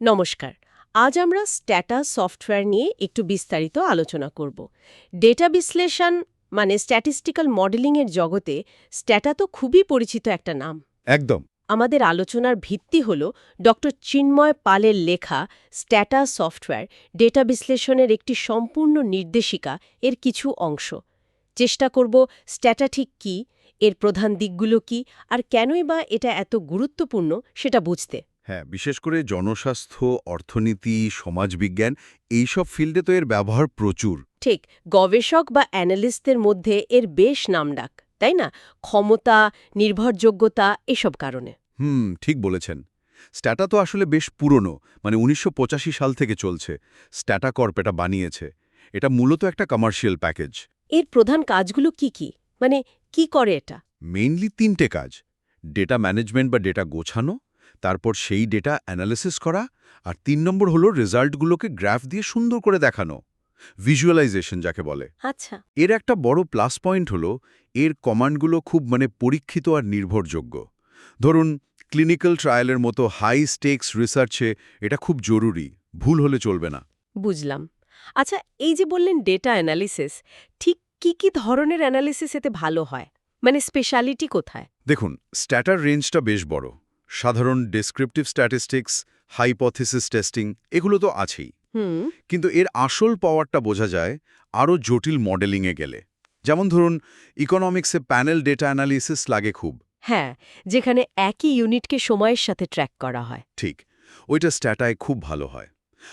নমস্কার। আজ আমরা স্ট্যাটা সফটওয়্যার নিয়ে একটু বিস্তারিত আলোচনা করব। ডেটা বিশ্লেষণ মানে স্ট্যাটিস্টিক্যাল মডেলিংয়ের জগতে স্ট্যাটা তো খুবই পরিচিত একটা নাম। একদম। আমাদের আলোচনার ভিত্তি হল ডক্টর চিন্ময় পালের লেখা স্ট্যাটা সফটওয়্যার ডেটা বিশ্লেষণের একটি সম্পূর্ণ নির্দেশিকা এর কিছু অংশ। চেষ্টা করব স্ট্যাটা ঠিক কী এর প্রধান দিকগুলো কি আর কেনই বা এটা এত গুরুত্বপূর্ণ সেটা বুঝতে। হ্যাঁ বিশেষ করে জনস্বাস্থ্য অর্থনীতি সমাজবিজ্ঞান এইসব ফিল্ডে তো এর ব্যবহার প্রচুর। ঠিক গবেষক বা অ্যানালিস্টদের মধ্যে এর বেশ নামডাক তাই না? ক্ষমতা নির্ভরযোগ্যতা এসব কারণে। হুম ঠিক বলেছেন। স্ট্যাটা তো আসলে বেশ পুরনো মানে উনিশশো পঁচাশি সাল থেকে চলছে। স্ট্যাটা কর্প এটা বানিয়েছে। এটা মূলত একটা কমার্শিয়াল প্যাকেজ এর প্রধান কাজগুলো কি কি? মানে কি করে এটা? মেইনলি তিনটে কাজ। ডেটা ম্যানেজমেন্ট বা ডেটা গোছানো তারপর সেই ডেটা অ্যানালিসিস করা আর তিন নম্বর হলো রেজাল্টগুলোকে গ্রাফ দিয়ে সুন্দর করে দেখানো ভিজুয়ালাইজেশন যাকে বলে। আচ্ছা। এর একটা বড় প্লাস পয়েন্ট হলো এর কমান্ডগুলো খুব মানে পরীক্ষিত আর নির্ভরযোগ্য। ধরুন ক্লিনিক্যাল ট্রায়ালের মতো হাই স্টেক্স রিসার্চে এটা খুব জরুরি ভুল হলে চলবে না। বুঝলাম। আচ্ছা এই যে বললেন ডেটা অ্যানালিসিস ঠিক কি কি ধরনের অ্যানালিসিস এতে ভালো হয়? মানে স্পেশালিটি কোথায়? দেখুন স্ট্যাটার রেঞ্জটা বেশ বড়। সাধারণ ডেসক্রিপটিভ স্ট্যাটিস্টিক্স হাইপথিসিস টেস্টিং এগুলো তো আছেই। কিন্তু এর আসল পাওয়ারটা বোঝা যায় আরও জটিল মডেলিংয়ে গেলে। যেমন ধরুন ইকোনমিক্সে প্যানেল ডেটা অ্যানালিসিস লাগে খুব। হ্যাঁ যেখানে একই ইউনিটকে সময়ের সাথে ট্র্যাক করা হয়। ঠিক ওইটা স্ট্যাটায় খুব ভালো হয়।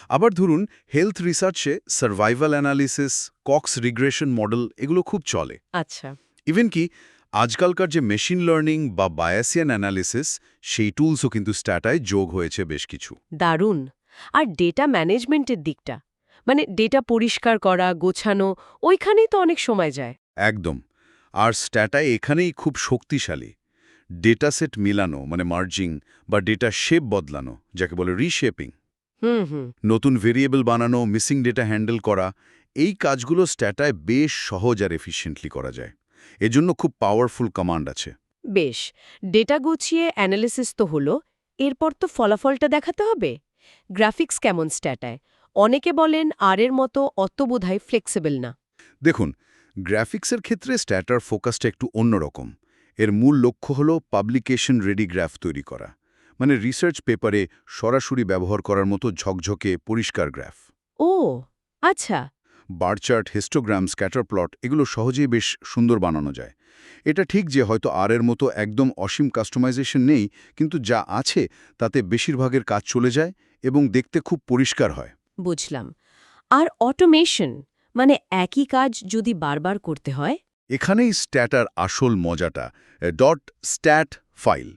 আবার ধরুন health রিসার্চে survival analysis Cox regression model এগুলো খুব চলে। আচ্ছা। ইভেন কি আজকালকার যে মেশিন লার্নিং বা বায়াসিয়ান অ্যানালিসিস সেই টুলসও কিন্তু স্ট্যাটায় যোগ হয়েছে বেশ কিছু। দারুণ। আর ডেটা ম্যানেজমেন্টের দিকটা মানে ডেটা পরিষ্কার করা গোছানো ওইখানেই তো অনেক সময় যায়। একদম। আর স্ট্যাটায় এখানেই খুব শক্তিশালী। ডেটা সেট মিলানো মানে মার্জিং বা ডেটা শেপ বদলানো যাকে বলে রিশেপিং। হুম হুম। নতুন ভেরিয়েবল বানানো মিসিং ডেটা হ্যান্ডেল করা এই কাজগুলো স্ট্যাটায় বেশ সহজ আর এফিশিয়েন্টলি করা যায়। এজন্য খুব পাওয়ারফুল কমান্ড আছে। বেশ ডেটা গুছিয়ে অ্যানালিসিস তো হলো এরপর তো ফলাফলটা দেখাতে হবে? গ্রাফিক্স কেমন স্ট্যাটায় অনেকে বলেন আর এর মতো অত বোধহয় ফ্লেক্সিবল না। দেখুন গ্রাফিক্সের ক্ষেত্রে স্ট্যাটার ফোকাসটা একটু অন্যরকম এর মূল লক্ষ্য হল পাবলিকেশন রেডি গ্রাফ তৈরি করা। মানে রিসার্চ পেপারে সরাসরি ব্যবহার করার মতো ঝকঝকে পরিষ্কার গ্রাফ ও আচ্ছা। বারচার্ট হিস্টোগ্রাম স্ক্যাটার প্লট এগুলো সহজেই বেশ সুন্দর বানানো যায়। এটা ঠিক যে হয়তো আর এর মতো একদম অসীম কাস্টমাইজেশন নেই কিন্তু যা আছে তাতে বেশিরভাগের কাজ চলে যায় এবং দেখতে খুব পরিষ্কার হয়। বুঝলাম। আর অটোমেশন মানে একই কাজ যদি বারবার করতে হয়? এখানেই স্ট্যাটার আসল মজাটা ডট স্ট্যাট ফাইল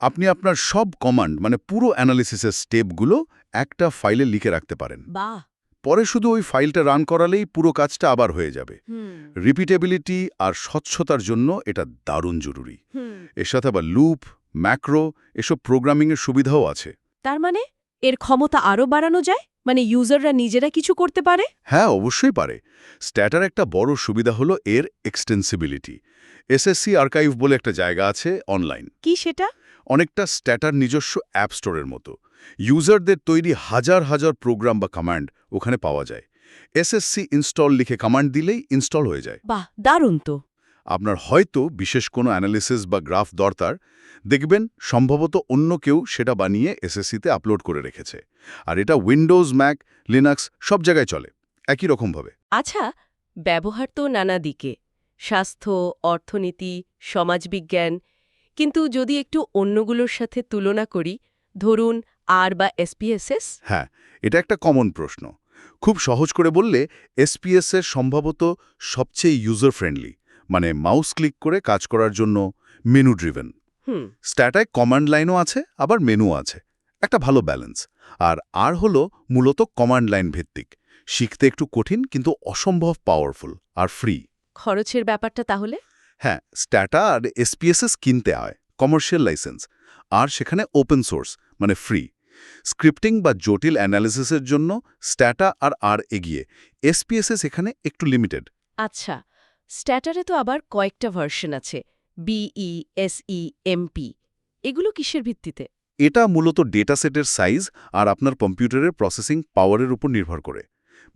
আপনি আপনার সব কমান্ড মানে পুরো অ্যানালিসিসের স্টেপগুলো একটা ফাইলে লিখে রাখতে পারেন। বাহ! পরে শুধু ওই ফাইলটা রান করালেই পুরো কাজটা আবার হয়ে যাবে। রিপিটেবিলিটি আর স্বচ্ছতার জন্য এটা দারুণ জরুরি। এর সাথে আবার লুপ ম্যাক্রো এসব প্রোগ্রামিংয়ের সুবিধাও আছে। তার মানে এর ক্ষমতা আরও বাড়ানো যায়? মানে ইউজাররা নিজেরা কিছু করতে পারে? হ্যাঁ অবশ্যই পারে। স্ট্যাটার একটা বড় সুবিধা হলো এর এক্সটেন্সিবিলিটি। এসএসসি আর্কাইভ বলে একটা জায়গা আছে অনলাইন। কি সেটা? অনেকটা স্ট্যাটার নিজস্ব অ্যাপ স্টোরের মতো। ইউজারদের তৈরি হাজার হাজার প্রোগ্রাম বা কমান্ড ওখানে পাওয়া যায়। এসএসসি ইনস্টল লিখে কমান্ড দিলেই ইনস্টল হয়ে যায়। বাহ দারুণ তো। আপনার হয়তো বিশেষ কোনো অ্যানালিসিস বা গ্রাফ দরকার। দেখবেন সম্ভবত অন্য কেউ সেটা বানিয়ে এসএসসিতে আপলোড করে রেখেছে। আর এটা উইন্ডোজ ম্যাক লিনাক্স সব জায়গায় চলে একই রকমভাবে আচ্ছা ব্যবহার তো নানা দিকে। স্বাস্থ্য অর্থনীতি সমাজবিজ্ঞান। কিন্তু যদি একটু অন্যগুলোর সাথে তুলনা করি ধরুন আর বা এসপিএসএস হ্যাঁ এটা একটা কমন প্রশ্ন। খুব সহজ করে বললে এসপিএস এর সম্ভবত সবচেয়ে ইউজার ফ্রেন্ডলি মানে মাউস ক্লিক করে কাজ করার জন্য মেনু ড্রিভেন হুম। স্ট্যাটায় কমান্ড লাইনও আছে আবার মেনু আছে। একটা ভালো ব্যালেন্স আর আর হলো মূলত কমান্ড লাইন ভিত্তিক। শিখতে একটু কঠিন কিন্তু অসম্ভব পাওয়ারফুল আর ফ্রি খরচের ব্যাপারটা তাহলে? হ্যাঁ স্ট্যাটা আর এসপিএসএস কিনতে হয়। কমার্শিয়াল লাইসেন্স আর সেখানে ওপেন সোর্স মানে ফ্রি স্ক্রিপ্টিং বা জটিল অ্যানালিসিসের জন্য স্ট্যাটা আর আর এগিয়ে। এসপিএসএস এখানে একটু লিমিটেড আচ্ছা স্ট্যাটারে তো আবার কয়েকটা ভার্সন আছে বিই এসই এমপি এগুলো কিসের ভিত্তিতে? এটা মূলত ডেটাসেটের সাইজ আর আপনার কম্পিউটারের প্রসেসিং পাওয়ারের উপর নির্ভর করে।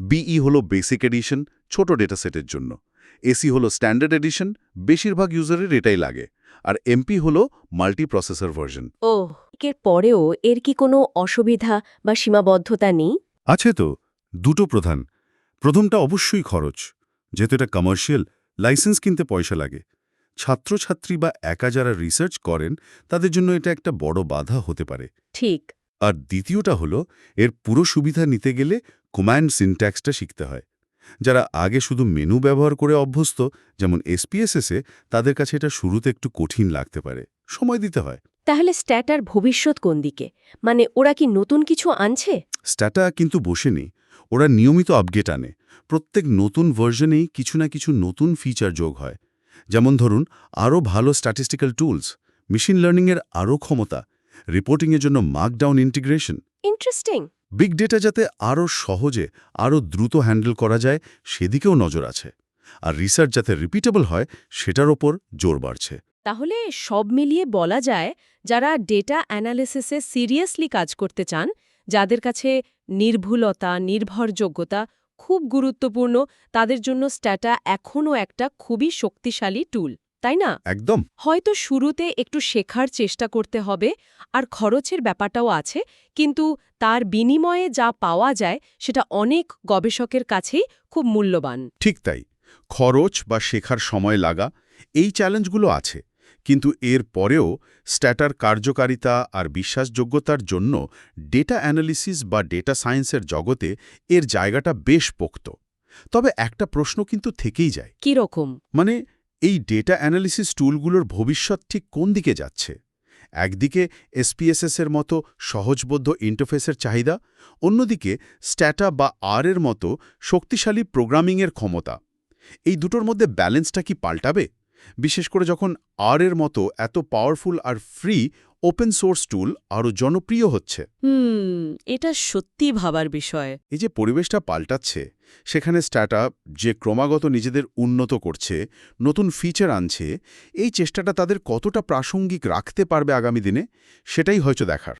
বিই হলো বেসিক এডিশন ছোট ডেটাসেটের জন্য। এসি হলো স্ট্যান্ডার্ড এডিশন বেশিরভাগ ইউজারের এটাই লাগে। আর এমপি হলো মাল্টি প্রসেসর ভার্সন ও এর পরেও এর কি কোনো অসুবিধা বা সীমাবদ্ধতা নেই? আছে তো দুটো প্রধান। প্রথমটা অবশ্যই খরচ যেহেতু এটা কমার্শিয়াল লাইসেন্স কিনতে পয়সা লাগে। ছাত্রছাত্রী বা একা যারা রিসার্চ করেন তাদের জন্য এটা একটা বড় বাধা হতে পারে। ঠিক। আর দ্বিতীয়টা হলো এর পুরো সুবিধা নিতে গেলে কমান্ড সিনট্যাক্সটা শিখতে হয়। যারা আগে শুধু মেনু ব্যবহার করে অভ্যস্ত যেমন এসপিএসএসে তাদের কাছে এটা শুরুতে একটু কঠিন লাগতে পারে। সময় দিতে হয়। তাহলে স্ট্যাটার ভবিষ্যৎ কোন দিকে? মানে ওরা কি নতুন কিছু আনছে? স্ট্যাটা কিন্তু বসেনি। ওরা নিয়মিত আপডেট আনে। প্রত্যেক নতুন ভার্জনেই কিছু না কিছু নতুন ফিচার যোগ হয়। যেমন ধরুন আরও ভালো স্ট্যাটিস্টিক্যাল টুলস মেশিন লার্নিংয়ের আরও ক্ষমতা রিপোর্টিংয়ের জন্য markdown integration interesting big data যাতে আরও সহজে আরও দ্রুত হ্যান্ডেল করা যায়, সেদিকেও নজর আছে। আর রিসার্চ যাতে রিপিটেবল হয়, সেটার ওপর জোর বাড়ছে। তাহলে সব মিলিয়ে বলা যায়, যারা ডেটা অ্যানালিসিসে সিরিয়াসলি কাজ করতে চান, যাদের কাছে নির্ভুলতা, নির্ভরযোগ্যতা খুব গুরুত্বপূর্ণ, তাদের জন্য স্ট্যাটা এখনও একটা খুবই শক্তিশালী টুল তাই না? একদম। হয়তো শুরুতে একটু শেখার চেষ্টা করতে হবে আর খরচের ব্যাপারটাও আছে কিন্তু তার বিনিময়ে যা পাওয়া যায় সেটা অনেক গবেষকের কাছেই খুব মূল্যবান। ঠিক তাই। খরচ বা শেখার সময় লাগা এই চ্যালেঞ্জগুলো আছে কিন্তু এর পরেও স্ট্যাটার কার্যকারিতা আর বিশ্বাসযোগ্যতার জন্য ডেটা অ্যানালিসিস বা ডেটা সায়েন্সের জগতে এর জায়গাটা বেশ পোক্ত। তবে একটা প্রশ্ন কিন্তু থেকেই যায়। কীরকম? মানে এই ডেটা অ্যানালিসিস টুলগুলোর ভবিষ্যৎ ঠিক কোন দিকে যাচ্ছে? একদিকে এসপিএসএসের মতো সহজবদ্ধ ইন্টারফেসের চাহিদা, অন্যদিকে স্ট্যাটা বা আর এর মতো শক্তিশালী প্রোগ্রামিংয়ের ক্ষমতা। এই দুটোর মধ্যে ব্যালেন্সটা কি পাল্টাবে? বিশেষ করে যখন আর এর মতো এত পাওয়ারফুল আর ফ্রি ওপেন সোর্স টুল আরও জনপ্রিয় হচ্ছে। হুম এটা সত্যি ভাবার বিষয়। এই যে পরিবেশটা পাল্টাচ্ছে সেখানে স্টার্টআপ যে ক্রমাগত নিজেদের উন্নত করছে নতুন ফিচার আনছে এই চেষ্টাটা তাদের কতটা প্রাসঙ্গিক রাখতে পারবে আগামী দিনে সেটাই হয়তো দেখার।